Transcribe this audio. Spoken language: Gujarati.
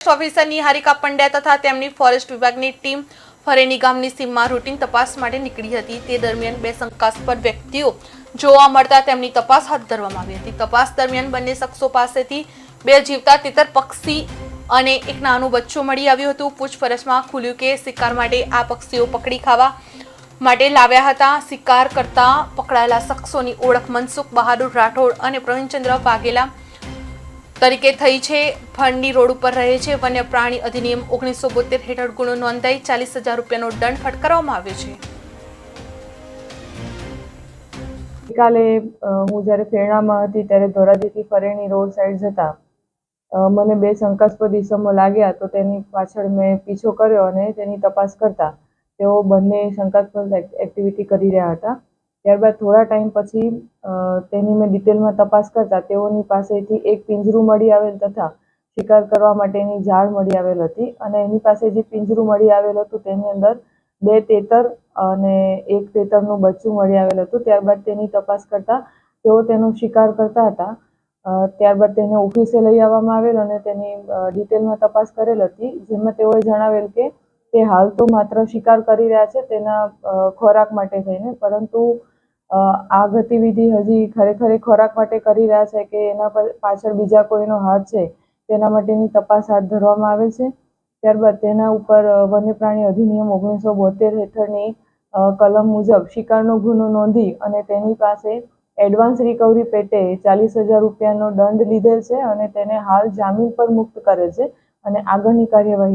ઓફિસરની હારિકા પંડ્યા તથા તેમની ફોરેસ્ટ વિભાગની ટીમ ફરેની ગામની સીમમાં રૂટીન તપાસ માટે નીકળી હતી. તે દરમિયાન બે શંકાસ્પદ વ્યક્તિઓ જોવા મળતા તેમની તપાસ હાથ ધરવામાં આવી હતી. તપાસ દરમિયાન બંને શખ્સો પાસેથી બે જીવતા તિતર પક્ષી અને એક નાનું બચ્ચું મળી આવ્યું હતું. પૂછપરછમાં ખુલ્યું કે શિકાર માટે આ પક્ષીઓ પકડી ખાવા માટે લાવ્યા હતા. શિકાર કરતા પકડાયેલા શખ્સોની ઓળખ મનસુખ બહાદુર રાઠોડ અને પ્રવીણચંદ્ર વાઘેલા તરીકે થઈ છે. ફંડની રોડ ઉપર રહે છે. વન્ય પ્રાણી અધિનિયમ ઓગણીસો બોતેર હેઠળ ગુનો નોંધાઈ ચાલીસ હજાર રૂપિયાનો દંડ ફટકારવામાં આવ્યો છે. ગઈકાલે હું જ્યારે ફેરણામાં હતી ત્યારે ધોરાજીથી ફરેણી રોડ સાઈડ જતા મને બે શંકાસ્પદ ઇસમો લાગ્યા. તો તેની પાછળ મેં પીછો કર્યો અને તેની તપાસ કરતા તેઓ બંને શંકાસ્પદ એક્ટ- એક્ટિવિટી કરી રહ્યા હતા. ત્યારબાદ થોડા ટાઈમ પછી તેની મેં ડિટેલમાં તપાસ કરતા તેઓની પાસેથી એક પિંજરું મળી આવેલ તથા શિકાર કરવા માટેની જાળ મળી આવેલ હતી અને એની પાસે જે પિંજરું મળી આવેલ હતું તેની અંદર બે તેતર અને એક તેતરનું બચ્ચું મળી આવેલ હતું. ત્યારબાદ તેની તપાસ કરતા તેઓ તેનો શિકાર કરતા હતા. ત્યારબાદ તેને ઓફિસે લઈ આવવામાં આવેલ અને તેની ડિટેલમાં તપાસ કરેલ હતી, જેમાં તેઓએ જણાવેલ કે તે હાલ તો માત્ર શિકાર કરી રહ્યા છે તેના ખોરાક માટે થઈને, પરંતુ આ ગતિવિધિ હજી ખરેખર ખોરાક માટે કરી રહ્યા છે કે એના પર- પાછળ બીજા કોઈનો હાથ છે, તેના માટેની તપાસ હાથ ધરવામાં આવે છે. ત્યારબાદ તેના ઉપર વન્ય પ્રાણી અધિનિયમ ઓગણીસો બોતેર હેઠળની કલમ મુજબ શિકારનો ગુનો નોંધી અને તેની પાસે એડવાન્સ રિકવરી પેટે ચાલીસ હજાર રૂપિયાનો દંડ લીધેલ છે અને તેને હાલ જામીન પર મુક્ત કરે છે અને આગળની કાર્યવાહી